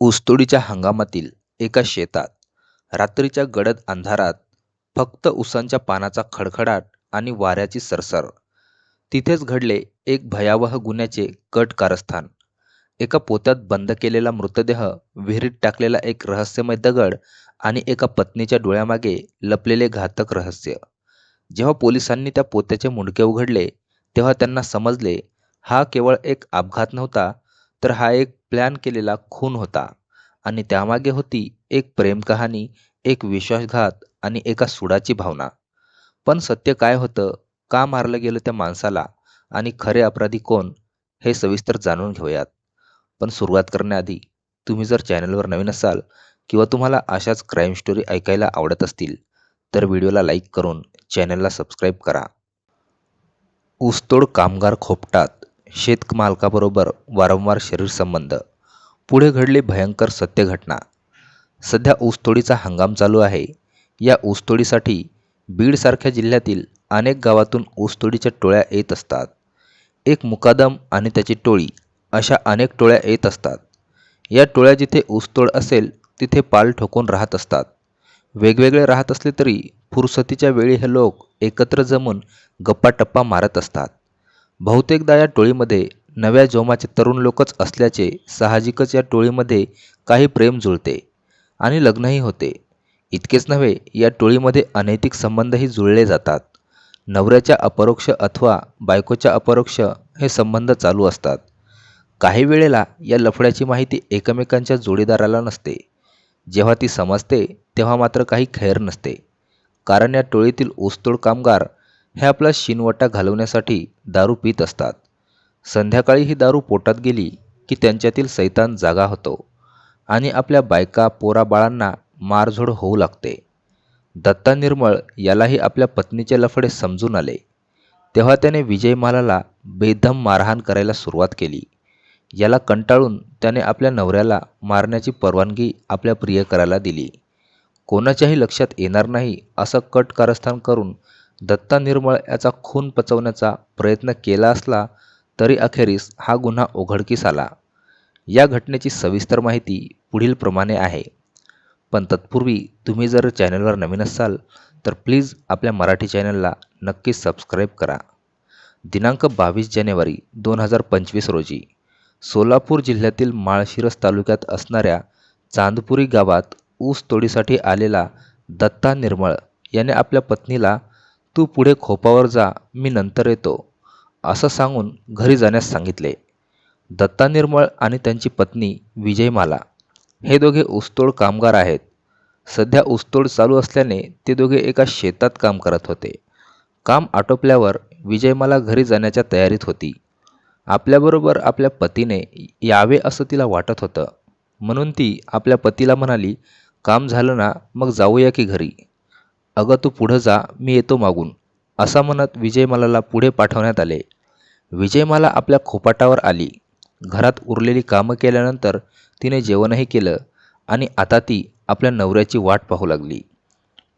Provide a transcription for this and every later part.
ऊसतोडीच्या हंगामातील एका शेतात रात्रीच्या गडद अंधारात फक्त उसांच्या पानाचा खडखडाट आणि वाऱ्याची सरसर. तिथेच घडले एक भयावह गुन्ह्याचे कट कारस्थान. एका पोत्यात बंद केलेला मृतदेह, विहिरीत टाकलेला एक रहस्यमय दगड आणि एका पत्नीच्या डोळ्यामागे लपलेले घातक रहस्य. जेव्हा पोलिसांनी त्या पोत्याचे मुंडके उघडले, तेव्हा त्यांना समजले हा केवळ एक अपघात नव्हता, तर हा एक प्लॅन केलेला खून होता आणि त्यामागे होती एक प्रेमकहाणी, एक विश्वासघात आणि एका सुडाची भावना. पण सत्य काय होतं, का मारलं गेलं त्या माणसाला आणि खरे अपराधी कोण, हे सविस्तर जाणून घेऊयात. पण सुरुवात करण्याआधी तुम्ही जर चॅनलवर नवीन असाल किंवा तुम्हाला अशाच क्राईम स्टोरी ऐकायला आवडत असतील, तर व्हिडिओला लाईक करून चॅनलला सबस्क्राईब करा. ऊसतोड कामगार खोपटात शेतमालकाबरोबर वारंवार शरीरसंबंध, पुढे घडली भयंकर सत्यघटना सध्या ऊसतोडीचा हंगाम चालू आहे. या ऊसतोडीसाठी बीडसारख्या जिल्ह्यातील अनेक गावातून ऊसतोडीच्या टोळ्या येत असतात. एक मुकादम आणि त्याची टोळी अशा अनेक टोळ्या येत असतात. या टोळ्या जिथे ऊसतोड असेल तिथे पाल ठोकून राहत असतात. वेगवेगळे राहत असले तरी फुरसतीच्या वेळी हे लोक एकत्र जमून गप्पाटप्पा मारत असतात. बहुतेकदा या टोळीमध्ये नव्या जोमाचे तरुण लोकच असल्याचे साहजिकच या टोळीमध्ये काही प्रेम जुळते आणि लग्नही होते. इतकेच नव्हे, या टोळीमध्ये अनैतिक संबंधही जुळले जातात. नवऱ्याच्या अपरोक्ष अथवा बायकोच्या अपरोक्ष हे संबंध चालू असतात. काही वेळेला या लफड्याची माहिती एकमेकांच्या जोडीदाराला नसते. जेव्हा ती समजते तेव्हा मात्र काही खैर नसते. कारण या टोळीतील ऊसतोड कामगार हे आपला शिनवटा घालवण्यासाठी दारू पित असतात. संध्याकाळी ही दारू पोटात गेली की त्यांच्यातील सैतान जागा होतो आणि आपल्या बायका पोराबाळांना मारझोड होऊ लागते. दत्ता निर्मळ यालाही आपल्या पत्नीचे लफडे समजून आले. तेव्हा त्याने विजयमालाला बेदम मारहाण करायला सुरुवात केली. याला कंटाळून त्याने आपल्या नवऱ्याला मारण्याची परवानगी आपल्या प्रियकराला दिली. कोणाच्याही लक्षात येणार नाही असं कट कारस्थान करून दत्ता निर्मळ याचा खून पचवण्याचा प्रयत्न केला असला तरी अखेरीस हा गुन्हा उघडकीस आला. या घटनेची सविस्तर माहिती पुढीलप्रमाणे आहे. पण तत्पूर्वी तुम्ही जर चॅनलवर नवीन असाल तर प्लीज आपल्या मराठी चॅनलला नक्की सबस्क्राईब करा. दिनांक बावीस जानेवारी दोन हजार पंचवीस रोजी सोलापूर जिल्ह्यातील माळशिरस तालुक्यात असणाऱ्या चांदपुरी गावात ऊस तोडीसाठी आलेला दत्ता निर्मळ याने आपल्या पत्नीला तू पुढे खोपावर जा, मी नंतर येतो, असं सांगून घरी जाण्यास सांगितले. दत्ता निर्मळ आणि त्यांची पत्नी विजयमाला हे दोघे ऊसतोड कामगार आहेत. सध्या ऊसतोड चालू असल्याने ते दोघे एका शेतात काम करत होते. काम आटोपल्यावर विजयमाला घरी जाण्याच्या तयारीत होती. आपल्याबरोबर आपल्या पतीने यावे असं तिला वाटत होतं. म्हणून ती आपल्या पतीला म्हणाली, काम झालं ना मग जाऊया की घरी. अगं तू पुढं जा, मी येतो मागून, असं म्हणत विजयमालाला पुढे पाठवण्यात आले. विजयमाला आपल्या खोपाटावर आली. घरात उरलेली कामं केल्यानंतर तिने जेवणही केलं आणि आता ती आपल्या नवऱ्याची वाट पाहू लागली.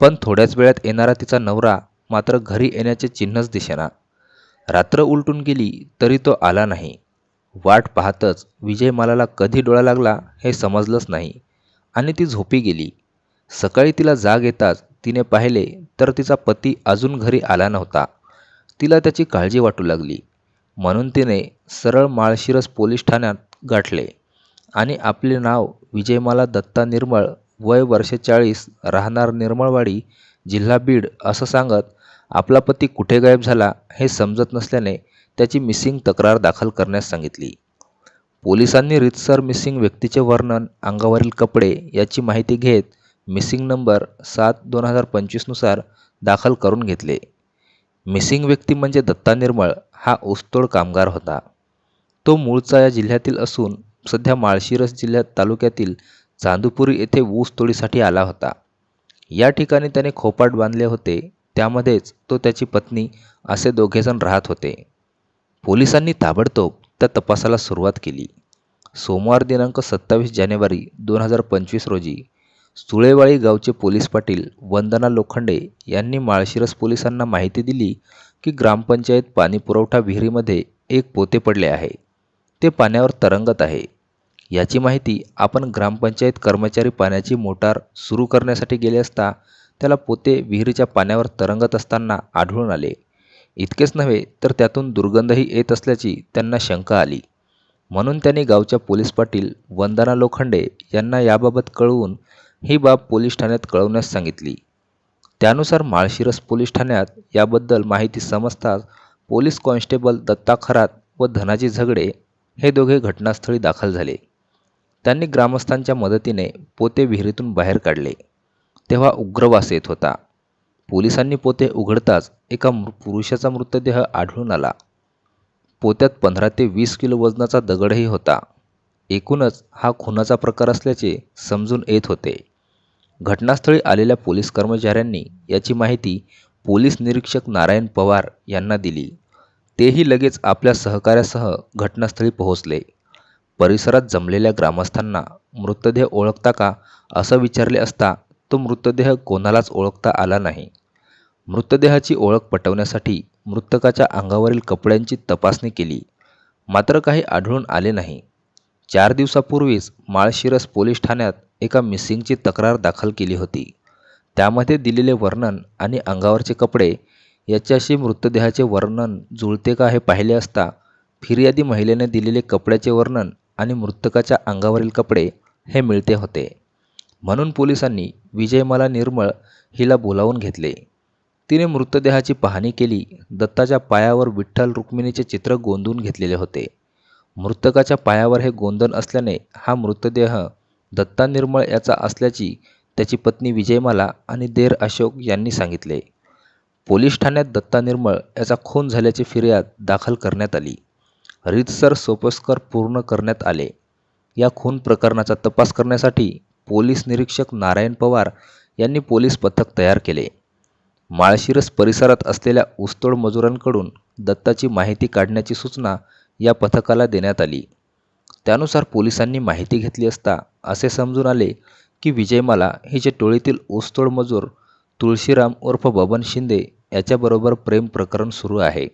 पण थोड्याच वेळात येणारा तिचा नवरा मात्र घरी येण्याचे चिन्हच दिसेना. रात्र उलटून गेली तरी तो आला नाही. वाट पाहतच विजयमालाला कधी डोळा लागला हे समजलंच नाही आणि ती झोपी गेली. सकाळी तिला जाग येताच तिने पाहिले तर तिचा पती अजून घरी आला नव्हता. तिला त्याची काळजी वाटू लागली. म्हणून तिने सरळ माळशिरस पोलीस ठाण्यात गाठले आणि आपले नाव विजयमाला दत्ता निर्मळ, वय वर्षे चाळीस, राहणार निर्मळवाडी, जिल्हा बीड असं सांगत आपला पती कुठे गायब झाला हे समजत नसल्याने त्याची मिसिंग तक्रार दाखल करण्यास सांगितली. पोलिसांनी रीतसर मिसिंग व्यक्तीचे वर्णन, अंगावरील कपडे याची माहिती घेत मिसिंग नंबर सात दोन हजार पंचवीसनुसार दाखल करून घेतले. मिसिंग व्यक्ती म्हणजे दत्ता निर्मळ हा ऊसतोड कामगार होता. तो मूळचा या जिल्ह्यातील असून सध्या माळशिरस जिल्ह्यात तालुक्यातील चांदुपुरी येथे ऊस तोडीसाठी आला होता. या ठिकाणी त्याने खोपाट बांधले होते. त्यामध्येच तो त्याची पत्नी असे दोघेजण राहत होते. पोलिसांनी ताबडतोब त्या तपासाला सुरुवात केली. सोमवार दिनांक सत्तावीस जानेवारी दोन हजार पंचवीस रोजी सुळेवाडी गावचे पोलीस पाटील वंदना लोखंडे यांनी माळशिरस पोलिसांना माहिती दिली की ग्रामपंचायत पाणीपुरवठा विहिरीमध्ये एक पोते पडले आहे. ते पाण्यावर तरंगत आहे. याची माहिती आपण ग्रामपंचायत कर्मचारी पाण्याची मोटार सुरू करण्यासाठी गेले असता त्याला पोते विहिरीच्या पाण्यावर तरंगत असताना आढळून आले इतकेच नव्हे तर त्यातून दुर्गंधही येत असल्याची त्यांना शंका आली म्हणून त्यांनी गावच्या पोलीस पाटील वंदना लोखंडे यांना याबाबत कळवून ही बाब पोलीस ठाण्यात कळवण्यास सांगितली. त्यानुसार माळशिरस पोलीस ठाण्यात याबद्दल माहिती समजताच पोलीस कॉन्स्टेबल दत्ता खरात व धनाजी झगडे हे दोघे घटनास्थळी दाखल झाले. त्यांनी ग्रामस्थांच्या मदतीने पोते विहिरीतून बाहेर काढले. तेव्हा उग्रवास येत होता. पोलिसांनी पोते उघडताच एका मृ पुरुषाचा मृतदेह आढळून आला. पोत्यात पंधरा ते वीस किलो वजनाचा दगडही होता. एकूणच हा खुनाचा प्रकार असल्याचे समजून येत होते. घटनास्थळी आलेल्या पोलीस कर्मचाऱ्यांनी याची माहिती पोलीस निरीक्षक नारायण पवार यांना दिली. तेही लगेच आपल्या सहकाऱ्यासह घटनास्थळी पोहोचले. परिसरात जमलेल्या ग्रामस्थांना मृतदेह ओळखता का असं विचारले असता तो मृतदेह कोणालाच ओळखता आला नाही. मृतदेहाची ओळख पटवण्यासाठी मृतकाच्या अंगावरील कपड्यांची तपासणी केली. मात्र काही आढळून आले नाही. चार दिवसापूर्वीच माळशिरस पोलीस ठाण्यात एका मिसिंगची तक्रार दाखल केली होती. त्यामध्ये दिलेले वर्णन आणि अंगावरचे कपडे याच्याशी मृतदेहाचे वर्णन जुळते का हे पाहिले असता फिर्यादी महिलेने दिलेले कपड्याचे वर्णन आणि मृतकाच्या अंगावरील कपडे हे मिळते होते. म्हणून पोलिसांनी विजयमाला निर्मळ हिला बोलावून घेतले. तिने मृतदेहाची पाहणी केली दत्ताच्या पायावर विठ्ठल रुक्मिणीचे चित्र गोंदून घेतलेले होते. मृतकाच्या पायावर हे गोंदन असल्याने हा मृतदेह दत्ता निर्मळ याचा असल्याची त्याची पत्नी विजयमाला आणि देर अशोक यांनी सांगितले. पोलीस ठाण्यात दत्ता निर्मळ याचा खून झाल्याची फिर्याद दाखल करण्यात आली. रितसर सोपस्कर पूर्ण करण्यात आले. या खून प्रकरणाचा तपास करण्यासाठी पोलीस निरीक्षक नारायण पवार यांनी पोलीस पथक तयार केले. माळशिरस परिसरात असलेल्या ऊसतोड मजुरांकडून दत्ताची माहिती काढण्याची सूचना या पथकाला देण्यात आली. त्यानुसार पोलिसांनी माहिती घेतली असता असे समजून आले की विजयमाला हिचे टोळीतील ऊसतोड मजूर तुळशीराम उर्फ बबन शिंदे याच्याबरोबर प्रेम प्रकरण सुरू आहे.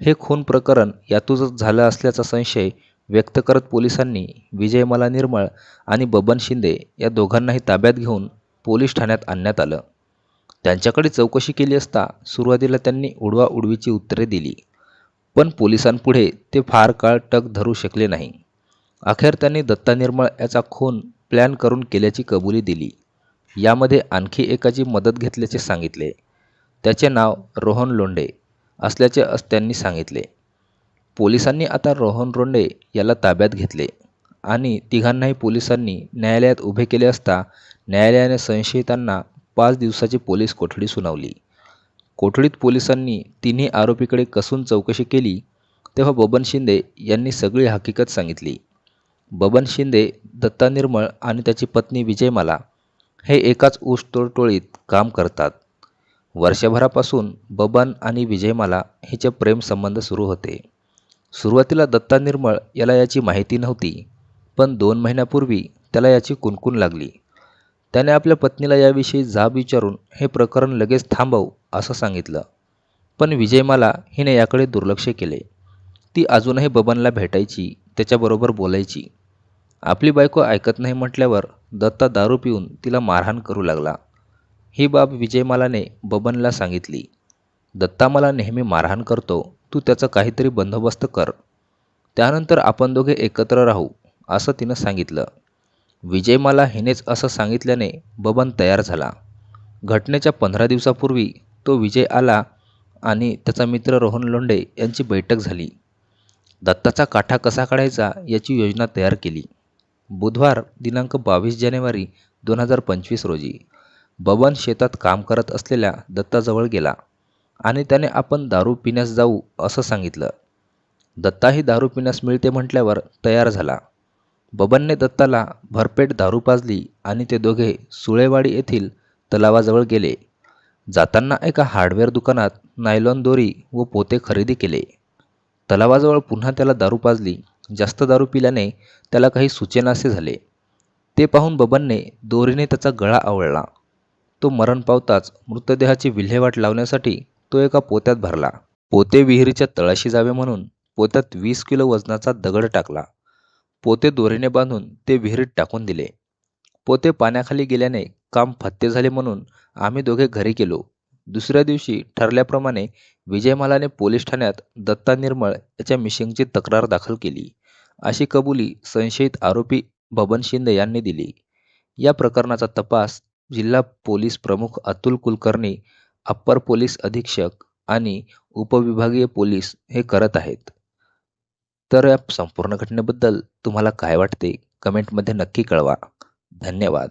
हे खून प्रकरण यातूनच झालं असल्याचा संशय व्यक्त करत पोलिसांनी विजयमाला निर्मळ आणि बबन शिंदे या दोघांनाही ताब्यात घेऊन पोलीस ठाण्यात आणण्यात आलं. त्यांच्याकडे चौकशी केली असता सुरुवातीला त्यांनी उडवा उडवीची उत्तरे दिली. पण पोलिसांपुढे ते फार काळ टक धरू शकले नाही. अखेर त्यांनी दत्ता निर्मळ याचा खून प्लॅन करून केल्याची कबुली दिली. यामध्ये आणखी एकाची मदत घेतल्याचे सांगितले. त्याचे नाव रोहन लोंडे असल्याचे अस त्यांनी सांगितले. पोलिसांनी आता रोहन रोंडे याला ताब्यात घेतले आणि तिघांनाही पोलिसांनी न्यायालयात उभे केले असता न्यायालयाने संशयितांना पाच दिवसाची पोलीस कोठडी सुनावली. कोठडीत पोलिसांनी तिन्ही आरोपीकडे कसून चौकशी केली तेव्हा बबन शिंदे यांनी सगळी हकीकत सांगितली. बबन शिंदे दत्ता निर्मळ आणि त्याची पत्नी विजयमाला हे एकाच ऊसतोड टोळीत काम करतात. वर्षभरापासून बबन आणि विजयमाला हिचे प्रेमसंबंध सुरू होते. सुरुवातीला दत्ता निर्मळ याला याची माहिती नव्हती पण दोन महिन्यापूर्वी त्याला याची कुणकुण लागली. त्याने आपल्या पत्नीला याविषयी जाब विचारून हे प्रकरण लगेच थांबव असं सांगितलं. पण विजयमाला हिने याकडे दुर्लक्ष केले. ती अजूनही बबनला भेटायची त्याच्याबरोबर बोलायची. आपली बायको ऐकत नाही म्हटल्यावर दत्ता दारू पिऊन तिला मारहाण करू लागला. ही बाब विजयमालाने बबनला सांगितली. दत्ता मला नेहमी मारहाण करतो तू त्याचा काहीतरी बंदोबस्त कर. त्यानंतर आपण दोघे एकत्र राहू असं तिनं सांगितलं. विजयमाला हिनेच असं सांगितल्याने बबन तयार झाला. घटनेच्या पंधरा दिवसापूर्वी तो विजय आला आणि त्याचा मित्र रोहन लोंढे यांची बैठक झाली. दत्ताचा काठा कसा काढायचा याची योजना तयार केली. बुधवार दिनांक बावीस जानेवारी दोन हजार पंचवीस रोजी बबन शेतात काम करत असलेल्या दत्ताजवळ गेला आणि त्याने आपण दारू पिण्यास जाऊ असं सांगितलं. दत्ताही दारू पिण्यास मिळते म्हटल्यावर तयार झाला. बबनने दत्ताला भरपेट दारू पाजली आणि ते दोघे सुळेवाडी येथील तलावाजवळ गेले. जाताना एका हार्डवेअर दुकानात नायलॉन दोरी व पोते खरेदी केले. तलावाजवळ पुन्हा त्याला दारू पाजली. जास्त दारू पिल्याने त्याला काही सुचेनासे झाले. ते पाहून बबनने दोरीने त्याचा गळा आवळला. तो मरण पावताच मृतदेहाची विल्हेवाट लावण्यासाठी तो एका पोत्यात भरला. पोते विहिरीच्या तळाशी जावे म्हणून पोत्यात वीस किलो वजनाचा दगड टाकला. पोते दोरीने बांधून ते विहिरीत टाकून दिले. पोते पाण्याखाली गेल्याने काम फत्ते झाले म्हणून आम्ही दोघे घरी गेलो. दुसऱ्या दिवशी ठरल्याप्रमाणे विजयमालाने पोलीस ठाण्यात दत्ता निर्मळ याच्या मिशिंगची तक्रार दाखल केली. अशी कबुली संशयित आरोपी बबन शिंदे यांनी दिली. या प्रकरणाचा तपास जिल्हा पोलीस प्रमुख अतुल कुलकर्णी अप्पर पोलीस अधीक्षक आणि उपविभागीय पोलीस हे करत आहेत. तर या संपूर्ण घटनेबद्दल तुम्हाला काय वाटते? कमेंटमध्ये नक्की कळवा. धन्यवाद.